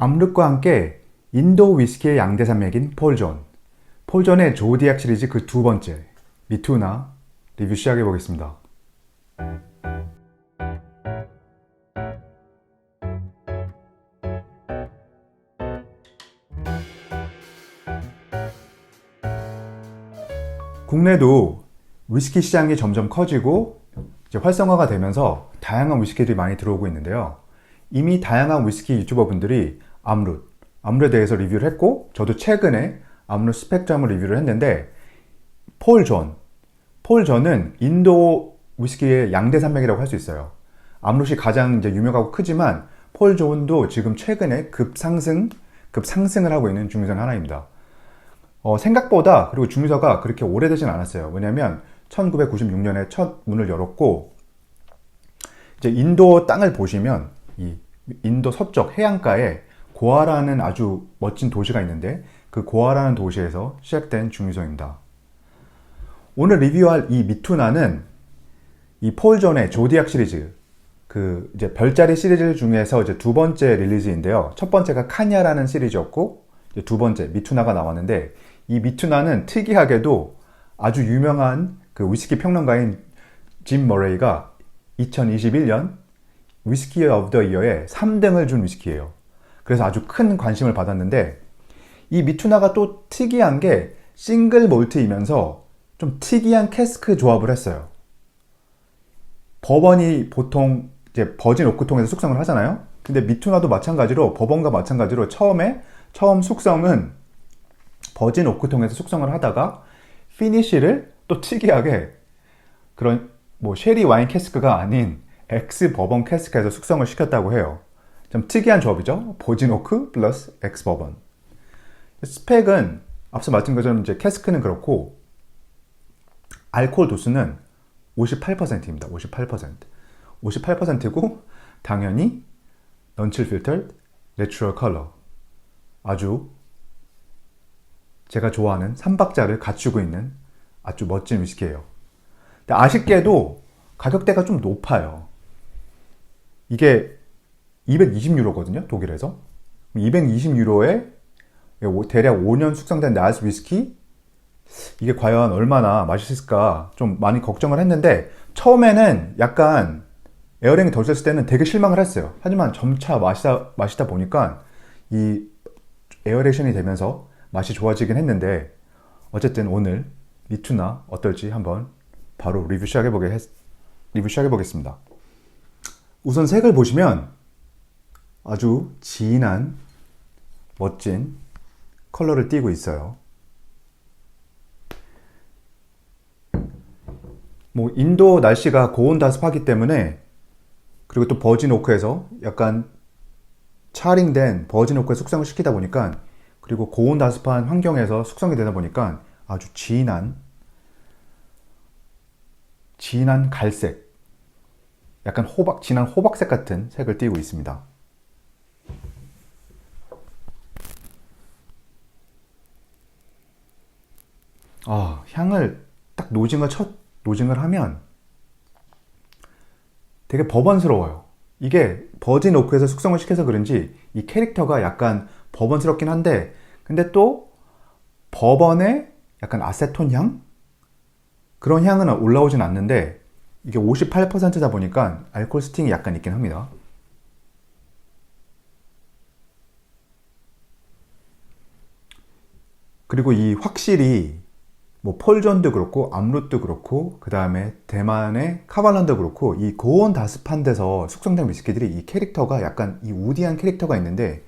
암룩과 함께 인도 위스키의 양대 산맥인 폴존. 폴존의 조디악 시리즈 그 두 번째, 미투나 리뷰 시작해 보겠습니다. 국내도 위스키 시장이 점점 커지고 활성화가 되면서 다양한 위스키들이 많이 들어오고 있는데요. 이미 다양한 위스키 유튜버 분들이 암룻, 암룻에 대해서 리뷰를 했고 저도 최근에 암룻 스펙트럼을 리뷰를 했는데 폴 존, 폴 존은 인도 위스키의 양대 산맥이라고 할 수 있어요. 암룻이 가장 이제 유명하고 크지만 폴 존도 지금 최근에 급상승, 급상승을 하고 있는 중에서 하나입니다. 어, 생각보다 그리고 중유서가 그렇게 오래되진 않았어요. 왜냐하면 1996년에 첫 문을 열었고 이제 인도 땅을 보시면 이 인도 서쪽 해안가에 고아라는 아주 멋진 도시가 있는데 그 고아라는 도시에서 시작된 중유서입니다. 오늘 리뷰할 이 미투나는 이 폴 존의 조디악 시리즈 그 이제 별자리 시리즈 중에서 이제 두 번째 릴리즈인데요. 첫 번째가 카냐라는 시리즈였고 두 번째 미투나가 나왔는데 이 미투나는 특이하게도 아주 유명한 그 위스키 평론가인 짐 머레이가 2021년 위스키 오브 더 이어에 3등을 준 위스키예요. 그래서 아주 큰 관심을 받았는데 이 미투나가 또 특이한 게 싱글 몰트이면서 좀 특이한 캐스크 조합을 했어요. 버번이 보통 이제 버진 오크통에서 숙성을 하잖아요. 근데 미투나도 마찬가지로 버번과 마찬가지로 처음에 처음 숙성은 버진 오크통에서 숙성을 하다가 피니쉬를 또 특이하게 그런 뭐 쉐리 와인 캐스크가 아닌 엑스 버번 캐스크에서 숙성을 시켰다고 해요. 좀 특이한 조합이죠. 오크 플러스 엑스 버번. 스펙은 앞서 말씀 것처럼 이제 캐스크는 그렇고 알코올 도수는 58%입니다. 58%. 58%고 당연히 넌칠 필터 내추럴 컬러. 아주 제가 좋아하는 삼박자를 갖추고 있는 아주 멋진 위스키예요. 근데 아쉽게도 가격대가 좀 높아요. 이게 220유로거든요, 독일에서. 220유로에 대략 5년 숙성된 나스 위스키? 이게 과연 얼마나 맛있을까 좀 많이 걱정을 했는데, 처음에는 약간 에어링이 덜 썼을 때는 되게 실망을 했어요. 하지만 점차 마시다, 마시다 보니까 이 에어레이션이 되면서 맛이 좋아지긴 했는데, 어쨌든 오늘 미투나 어떨지 한번 바로 리뷰 시작해 보게 했, 리뷰 시작해 보겠습니다. 우선 색을 보시면 아주 진한 멋진 컬러를 띠고 있어요. 뭐 인도 날씨가 고온 다습하기 때문에 그리고 또 버진 오크에서 약간 차링된 버진 오크에 숙성을 시키다 보니까 그리고 고온 다습한 환경에서 숙성이 되다 보니까 아주 진한 진한 갈색 약간 호박 진한 호박색 같은 색을 띠고 있습니다. 아, 향을 딱 노징을 첫 노징을 하면 되게 버번스러워요. 이게 버진 오크에서 숙성을 시켜서 그런지 이 캐릭터가 약간 버번스럽긴 한데 근데 또 버번의 약간 아세톤 향? 그런 향은 올라오진 않는데 이게 58%다 보니까 알코올 스팅이 약간 있긴 합니다. 그리고 이 확실히 뭐 폴전도 그렇고 암룻도 그렇고 그 다음에 대만의 카발란도 그렇고 이 고온 다습한 데서 숙성된 위스키들이 이 캐릭터가 약간 이 우디한 캐릭터가 있는데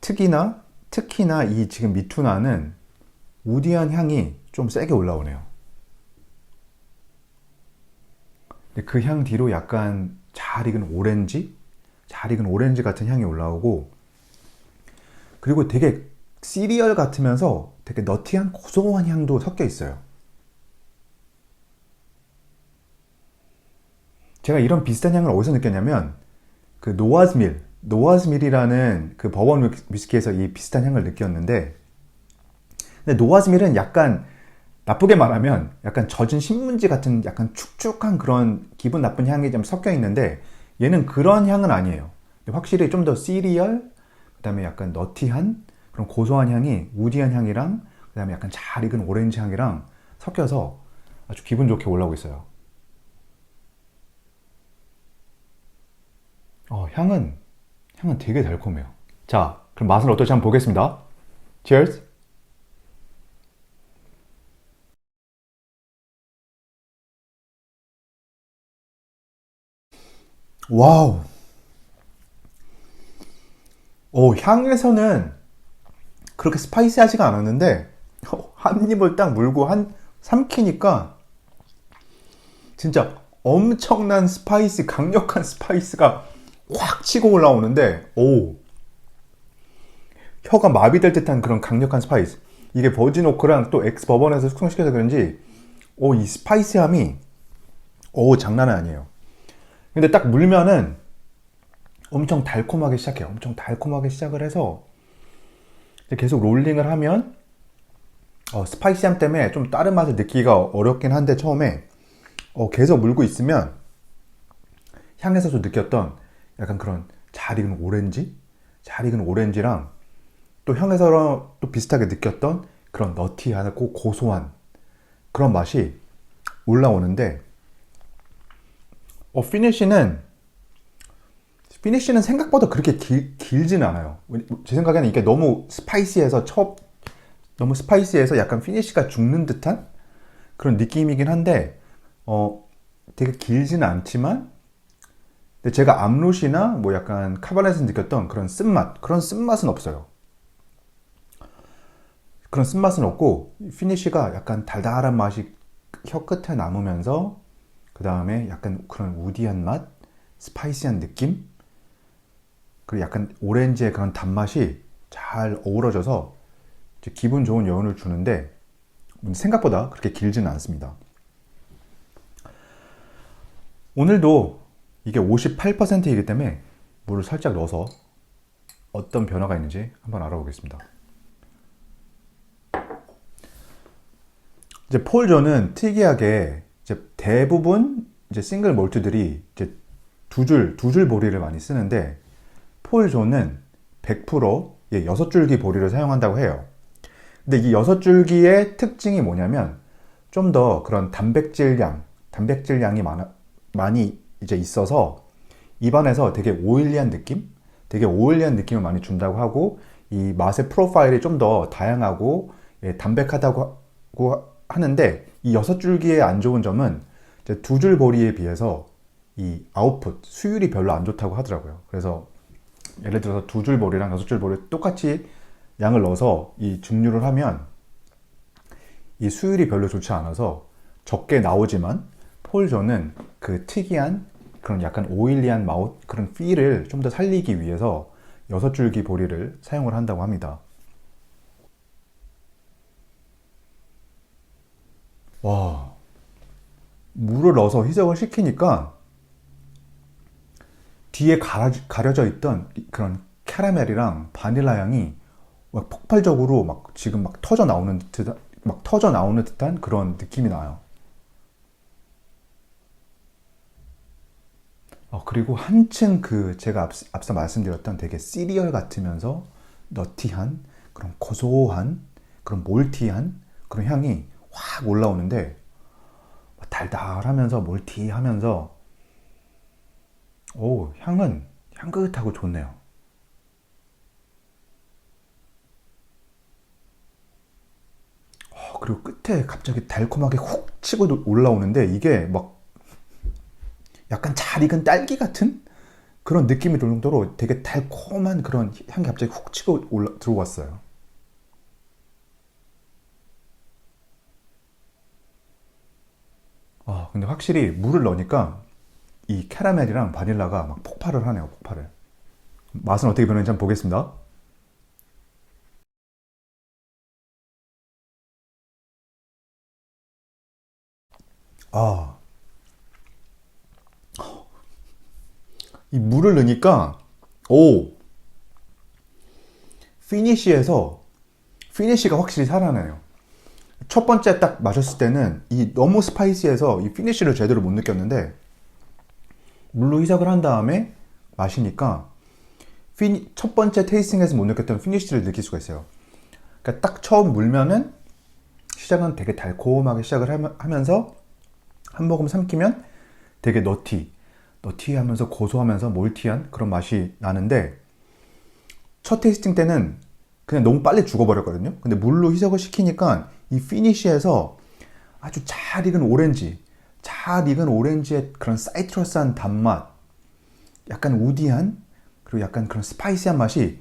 특히나 특히나 이 지금 미투나는 우디한 향이 좀 세게 올라오네요. 그 향 뒤로 약간 잘 익은 오렌지, 잘 익은 오렌지 같은 향이 올라오고 그리고 되게 시리얼 같으면서 되게 너티한 고소한 향도 섞여 있어요. 제가 이런 비슷한 향을 어디서 느꼈냐면 그 노아즈밀, 노아즈밀이라는 그 버번 위스키에서 이 비슷한 향을 느꼈는데 근데 노아즈밀은 약간 나쁘게 말하면 약간 젖은 신문지 같은 약간 축축한 그런 기분 나쁜 향이 좀 섞여 있는데 얘는 그런 향은 아니에요. 확실히 좀 더 시리얼, 그 다음에 약간 너티한 그런 고소한 향이 우디한 향이랑 그 다음에 약간 잘 익은 오렌지 향이랑 섞여서 아주 기분 좋게 올라오고 있어요. 어, 향은 향은 되게 달콤해요. 자, 그럼 맛은 어떨지 한번 보겠습니다. Cheers. 와우. 오, 향에서는 그렇게 스파이시하지가 않았는데 한 입을 딱 물고 한 삼키니까 진짜 엄청난 스파이스, 강력한 스파이스가 확 치고 올라오는데 오 혀가 마비될 듯한 그런 강력한 스파이스. 이게 버진 오크랑 또 엑스 버번에서 숙성시켜서 그런지 오 이 스파이스함이 오 장난 아니에요. 근데 딱 물면은 엄청 달콤하게 시작해요. 엄청 달콤하게 시작을 해서 계속 롤링을 하면 어, 스파이시함 때문에 좀 다른 맛을 느끼기가 어렵긴 한데 처음에 어, 계속 물고 있으면 향에서도 느꼈던 약간 그런 잘 익은 오렌지, 잘 익은 오렌지랑 또 향에서 또 비슷하게 느꼈던 그런 너티하고 고소한 그런 맛이 올라오는데 어, 피니쉬는 피니쉬는 생각보다 그렇게 길, 길진 않아요. 제 생각에는 이게 너무 스파이시해서 첫 너무 스파이시해서 약간 피니쉬가 죽는 듯한 그런 느낌이긴 한데 어 되게 길지는 않지만 근데 제가 암롯이나 뭐 약간 카바넷에서 느꼈던 그런 쓴맛 그런 쓴맛은 없어요. 그런 쓴맛은 없고 피니쉬가 약간 달달한 맛이 혀 끝에 남으면서 그 다음에 약간 그런 우디한 맛, 스파이시한 느낌, 그리고 약간 오렌지의 그런 단맛이 잘 어우러져서 기분 좋은 여운을 주는데 생각보다 그렇게 길지는 않습니다. 오늘도 이게 58%이기 때문에 물을 살짝 넣어서 어떤 변화가 있는지 한번 알아보겠습니다. 이제 폴존은 특이하게 이제 대부분 이제 싱글 몰트들이 이제 두 줄, 두 줄 보리를 많이 쓰는데 폴존은 100% 예, 6줄기 보리를 사용한다고 해요. 근데 이 6줄기의 특징이 뭐냐면 좀 더 그런 단백질량, 단백질량이 많아, 많이 이제 있어서 입안에서 되게 오일리한 느낌? 되게 오일리한 느낌을 많이 준다고 하고 이 맛의 프로파일이 좀 더 다양하고 예, 담백하다고 하는데 이 여섯 줄기의 안 좋은 점은 두 줄 보리에 비해서 이 아웃풋 수율이 별로 안 좋다고 하더라고요. 그래서 예를 들어서 두줄 보리랑 여섯 줄 보리 똑같이 양을 넣어서 이 증류를 하면 이 수율이 별로 좋지 않아서 적게 나오지만 폴존은 그 특이한 그런 약간 오일리한 마우 그런 필을 좀 더 살리기 위해서 여섯 줄기 보리를 사용을 한다고 합니다. 와, 물을 넣어서 희석을 시키니까 뒤에 가려 져 있던 그런 캐러멜이랑 바닐라 향이 막 폭발적으로 막 지금 막 터져 나오는 듯한 막 터져 나오는 듯한 그런 느낌이 나요. 어, 그리고 한층 그 제가 앞, 앞서 말씀드렸던 되게 시리얼 같으면서 너티한 그런 고소한 그런 몰티한 그런 향이 확 올라오는데 달달하면서 몰티하면서 오 향은 향긋하고 좋네요. 어, 그리고 끝에 갑자기 달콤하게 훅 치고 올라오는데 이게 막 약간 잘 익은 딸기 같은 그런 느낌이 들 정도로 되게 달콤한 그런 향이 갑자기 훅 치고 올라, 들어왔어요. 아, 근데 확실히 물을 넣으니까 이 캐러멜이랑 바닐라가 막 폭발을 하네요, 폭발을. 맛은 어떻게 변했는지 한번 보겠습니다. 아, 이 물을 넣으니까 오 피니쉬에서 피니쉬가 확실히 살아나요. 첫 번째 딱 마셨을 때는 이 너무 스파이시해서 이 피니쉬를 제대로 못 느꼈는데 물로 희석을 한 다음에 마시니까 피니, 첫 번째 테이스팅에서 못 느꼈던 피니쉬를 느낄 수가 있어요. 그러니까 딱 처음 물면은 시작은 되게 달콤하게 시작을 하면- 하면서 한 모금 삼키면 되게 너티, 너티하면서 고소하면서 몰티한 그런 맛이 나는데 첫 테이스팅 때는 그냥 너무 빨리 죽어버렸거든요. 근데 물로 희석을 시키니까 이 피니쉬에서 아주 잘 익은 오렌지, 잘 익은 오렌지의 그런 사이트러스한 단맛, 약간 우디한 그리고 약간 그런 스파이시한 맛이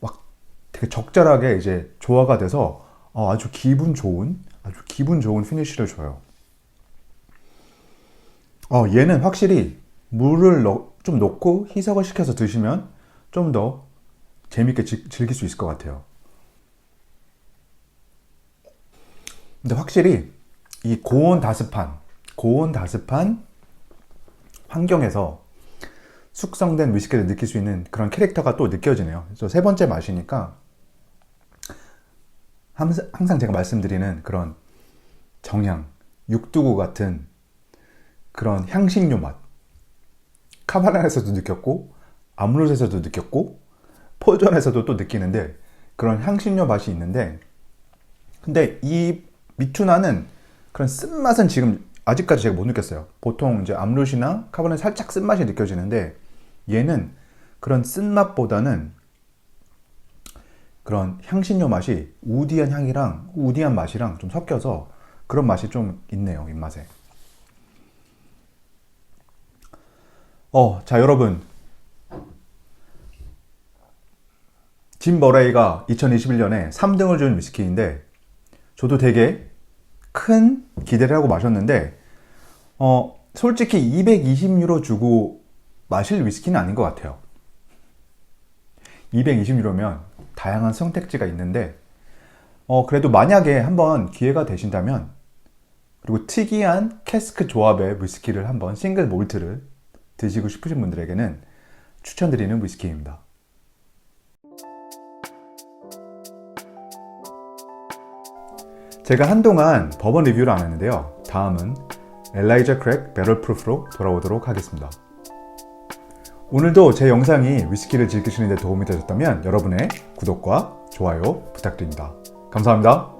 막 되게 적절하게 이제 조화가 돼서 어, 아주 기분 좋은 아주 기분 좋은 피니쉬를 줘요. 어, 얘는 확실히 물을 넣- 좀 넣고 희석을 시켜서 드시면 좀 더 재밌게 지- 즐길 수 있을 것 같아요. 근데 확실히 이 고온 다습한 고온 다습한 환경에서 숙성된 위스키를 느낄 수 있는 그런 캐릭터가 또 느껴지네요. 그래서 세 번째 맛이니까 항상 제가 말씀드리는 그런 정향, 육두구 같은 그런 향신료 맛. 카바란에서도 느꼈고, 아무롯에서도 느꼈고, 포전에서도 또 느끼는데, 그런 향신료 맛이 있는데, 근데 이 미투나는 그런 쓴맛은 지금 아직까지 제가 못 느꼈어요. 보통 이제 암룻이나 카바는 살짝 쓴맛이 느껴지는데, 얘는 그런 쓴맛보다는 그런 향신료 맛이 우디한 향이랑 우디한 맛이랑 좀 섞여서 그런 맛이 좀 있네요, 입맛에. 어, 자, 여러분. 짐 버레이가 2021년에 3등을 준 위스키인데, 저도 되게 큰 기대를 하고 마셨는데, 어, 솔직히 220유로 주고 마실 위스키는 아닌 것 같아요. 220유로면 다양한 선택지가 있는데, 어, 그래도 만약에 한번 기회가 되신다면, 그리고 특이한 캐스크 조합의 위스키를 한번 싱글 몰트를 드시고 싶으신 분들에게는 추천드리는 위스키입니다. 제가 한동안 버번 리뷰를 안 했는데요. 다음은 엘라이저 크랙 배럴 프루프로 돌아오도록 하겠습니다. 오늘도 제 영상이 위스키를 즐기시는 데 도움이 되셨다면 여러분의 구독과 좋아요 부탁드립니다. 감사합니다.